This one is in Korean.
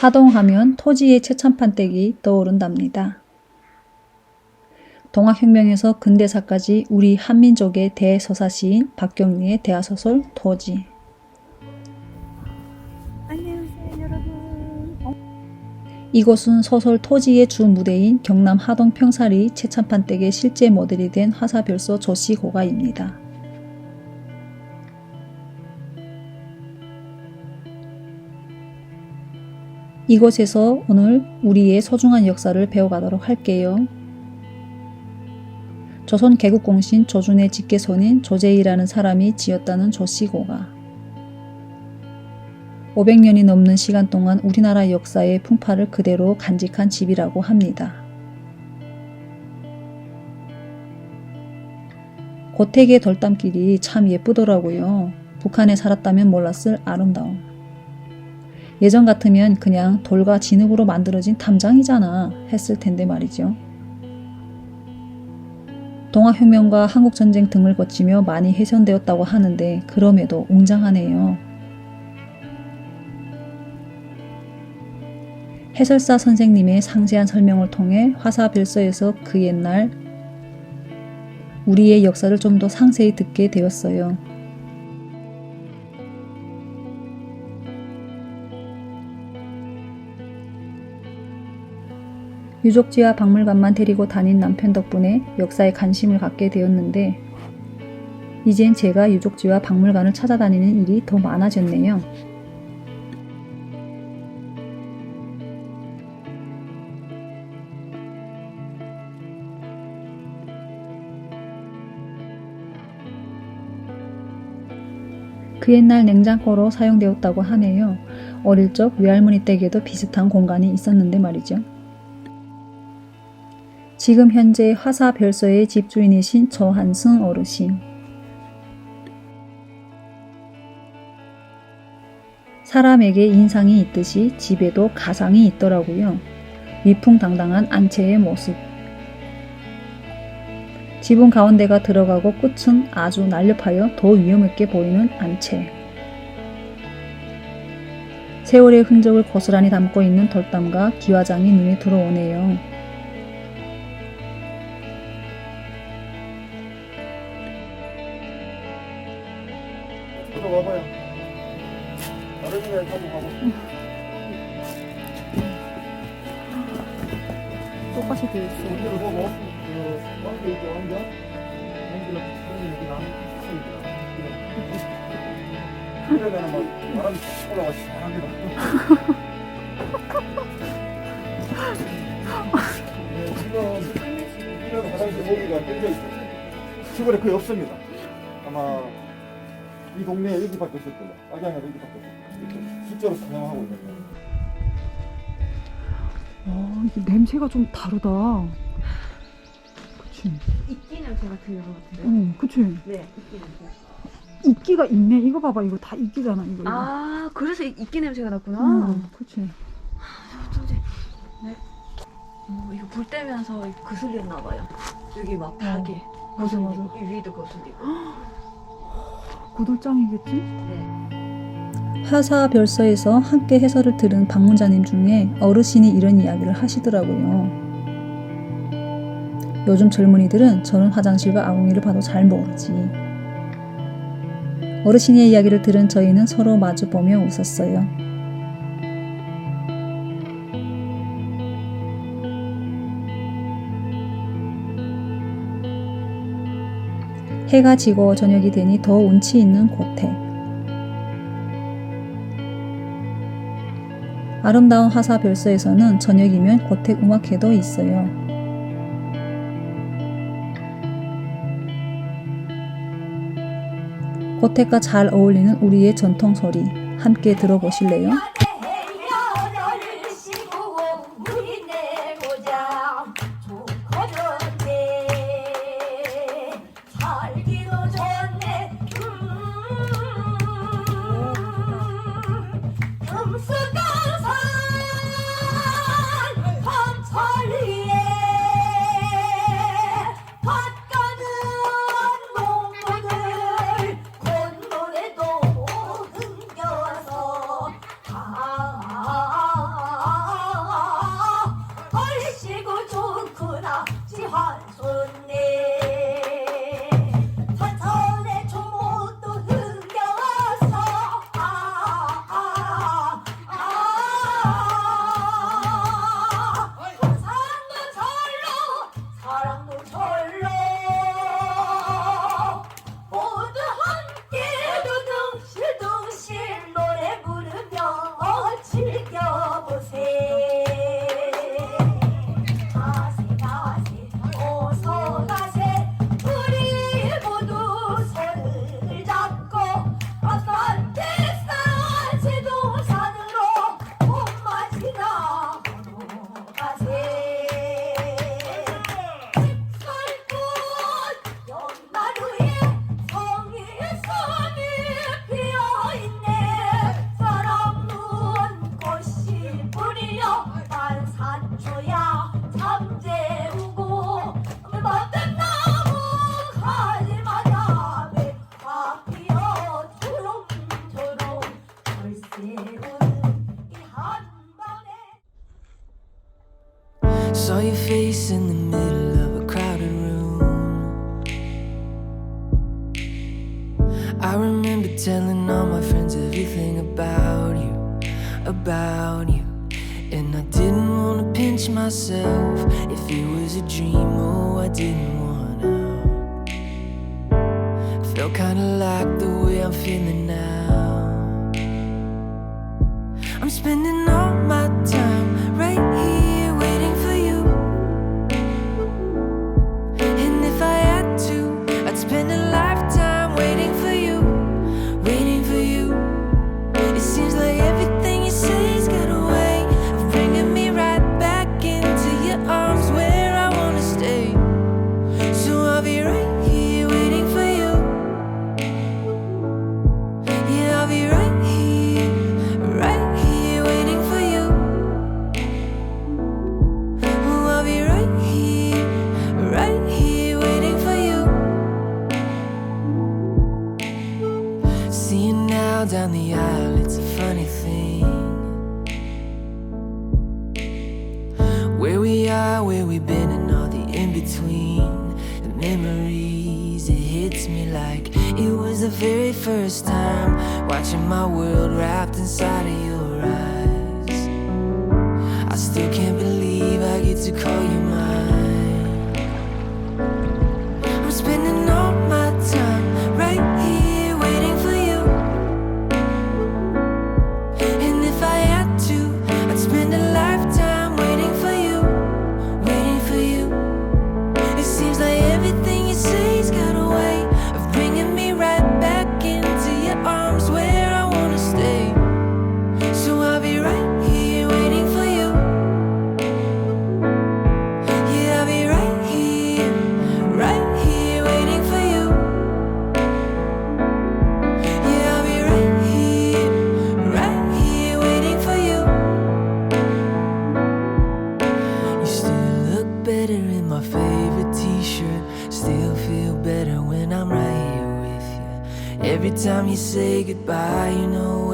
하동하면 토지의 최첨판댁이 떠오른답니다. 동학혁명에서 근대사까지 우리 한민족의 대서사시인 박경리의 대하소설 토지. 안녕하세요 여러분. 이곳은 소설 토지의 주 무대인 경남 하동 평사리 최참판댁의 실제 모델이 된 화사별소 조씨고가입니다. 이곳에서 오늘 우리의 소중한 역사를 배워가도록 할게요. 조선 개국공신 조준의 직계손인 조제이라는 사람이 지었다는 조씨고가 500년이 넘는 시간 동안 우리나라 역사의 풍파를 그대로 간직한 집이라고 합니다. 고택의 덜담길이 참 예쁘더라고요. 북한에 살았다면 몰랐을 아름다움. 예전 같으면 그냥 돌과 진흙으로 만들어진 탐장이잖아 했을 텐데 말이죠. 동아혁명과 한국전쟁 등을 거치며 많이 훼손되었다고 하는데 그럼에도 웅장하네요. 해설사 선생님의 상세한 설명을 통해 화사별서에서 그 옛날 우리의 역사를 좀 더 상세히 듣게 되었어요. 유적지와 박물관만 데리고 다닌 남편 덕분에 역사에 관심을 갖게 되었는데 이젠 제가 유적지와 박물관을 찾아다니는 일이 더 많아졌네요. 그 옛날 냉장고로 사용되었다고 하네요. 어릴 적 외할머니 댁에도 비슷한 공간이 있었는데 말이죠. 지금 현재 화사 별서의 집주인이신 조한승 어르신. 사람에게 인상이 있듯이 집에도 가상이 있더라고요. 위풍당당한 안채의 모습. 지붕 가운데가 들어가고 끝은 아주 날렵하여 더 위험있게 보이는 안채. 세월의 흔적을 고스란히 담고 있는 덜담과 기와장이 눈에 들어오네요. 들어와봐요. 어른이면 한번 가고. 똑같이 되어 있어. 여기를 보고, 그, 왕자 있죠, 왕자? 왕자를 붙이는 여기 나무 있습니다. 그러면은 막 바람이 쫙 올라가 시원합니다. 네, 지금 이런 화장실 모기가 땡겨 있어요. 시골에 거의 없습니다. 아마 이 동네에 여기밖에 없을 거예요. 악양에 여기밖에 거예요. 실제로 사용하고 있는 거예요. 어 이게 냄새가 좀 다르다. 그치. 이끼 냄새가 들려는 것 같은데. 어 그치. 네, 이끼 냄새. 이끼가 있네. 이거 봐봐. 이거 다 이끼잖아. 이거. 이거. 아, 그래서 이- 이끼 냄새가 났구나. 음, 그치. 어쩐지. 네. 어, 이거 불 떼면서 거슬렸나 봐요. 여기 막 벽에 어, 맞아, 거슬리고 맞아. 이 위도 거슬리고. 구들장이겠지? 네. 화사 별서에서 함께 해설을 들은 방문자님 중에 어르신이 이런 이야기를 하시더라고요. 요즘 젊은이들은 저런 화장실과 아궁이를 봐도 잘 모르지. 어르신의 이야기를 들은 저희는 서로 마주보며 웃었어요. 해가 지고 저녁이 되니 더 운치 있는 고택. 아름다운 화사 별서에서는 저녁이면 고택 음악회도 있어요. 고택과 잘 어울리는 우리의 전통 소리 함께 들어보실래요? Saw your face in the middle of a crowded room. I remember telling all my friends everything about you, about you. And I didn't wanna pinch myself if it was a dream. Oh, I didn't want out. Felt kinda like the way I'm feeling now. I'm spending all my time. hits me like it was the very first time watching my world wrapped inside of your eyes. I still can't believe I get to call you mine. say goodbye, you know.